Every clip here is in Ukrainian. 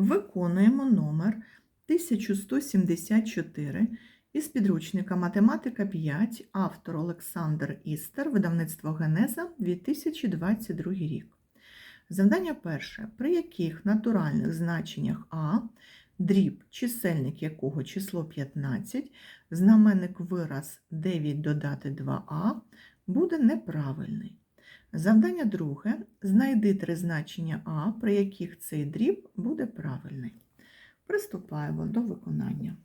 Виконуємо номер 1174 із підручника Математика 5, автор Олександр Істер, видавництво Генеза 2022 рік. Завдання перше. При яких натуральних значеннях А, дріб, чисельник якого число 15, знаменник вираз 9 додати 2а буде неправильний. Завдання друге. Знайди три значення А, при яких цей дріб буде правильний. Приступаємо до виконання.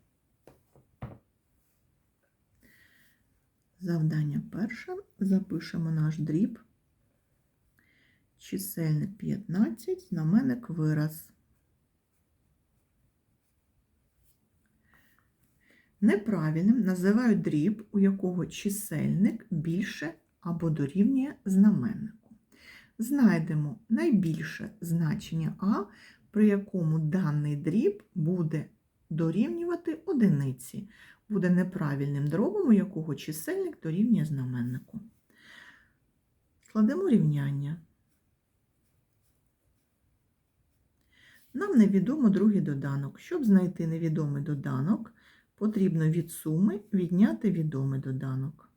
Завдання перше. Запишемо наш дріб. Чисельник 15, знаменник вираз. Неправильним називають дріб, у якого чисельник більше або дорівнює знаменнику. Знайдемо найбільше значення А, при якому даний дріб буде дорівнювати одиниці, буде неправильним дробом, у якого чисельник дорівнює знаменнику. Складемо рівняння. Нам невідомо другий доданок. Щоб знайти невідомий доданок, потрібно від суми відняти відомий доданок.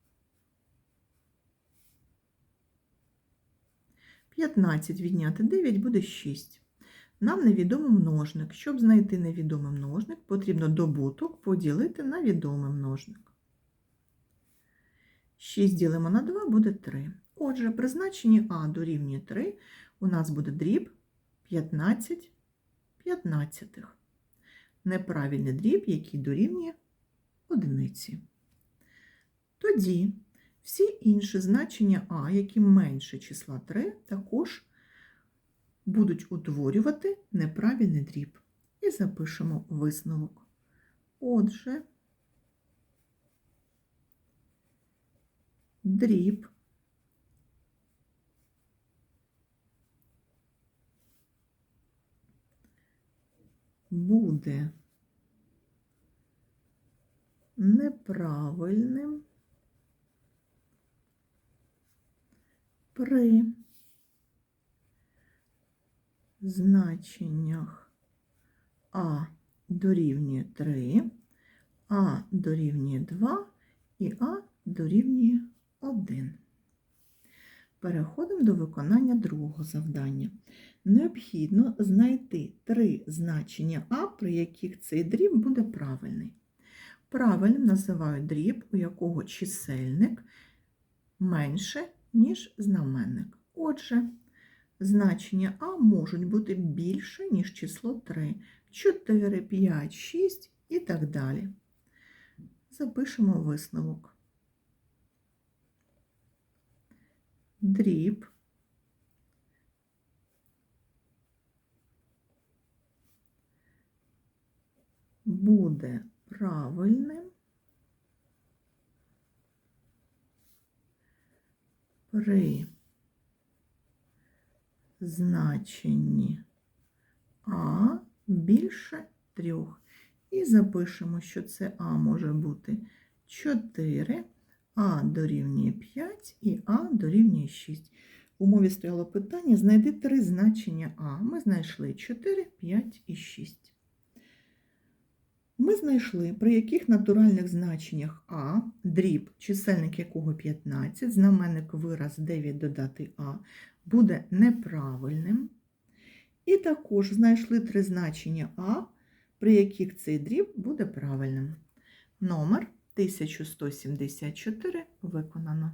15 відняти 9 буде 6. Нам невідомий множник. Щоб знайти невідомий множник, потрібно добуток поділити на відомий множник. 6 ділимо на 2 буде 3. Отже, при значенні А дорівнює 3 у нас буде дріб 15 п'ятнадцятих. Неправильний дріб, який дорівнює одиниці. Тоді всі інші значення А, які менше числа 3, також будуть утворювати неправильний дріб. І запишемо висновок. Отже, дріб буде неправильним при значеннях А дорівнює 3, А дорівнює 2 і А дорівнює 1. Переходимо до виконання другого завдання. Необхідно знайти три значення А, при яких цей дріб буде правильний. Правильним називають дріб, у якого чисельник менше, ніж знаменник. Отже, значення А можуть бути більше, ніж число 3, 4, 5, 6 і так далі. Запишемо висновок. Дріб буде правильним при значенні А більше трьох. І запишемо, що це А може бути 4, А дорівнює 5 і А дорівнює 6. В умові стояло питання: знайди три значення А. Ми знайшли 4, 5 і 6. Ми знайшли, при яких натуральних значеннях А, дріб, чисельник якого 15, знаменник вираз 9 додати А, буде неправильним. І також знайшли три значення А, при яких цей дріб буде правильним. Номер 1174 виконано.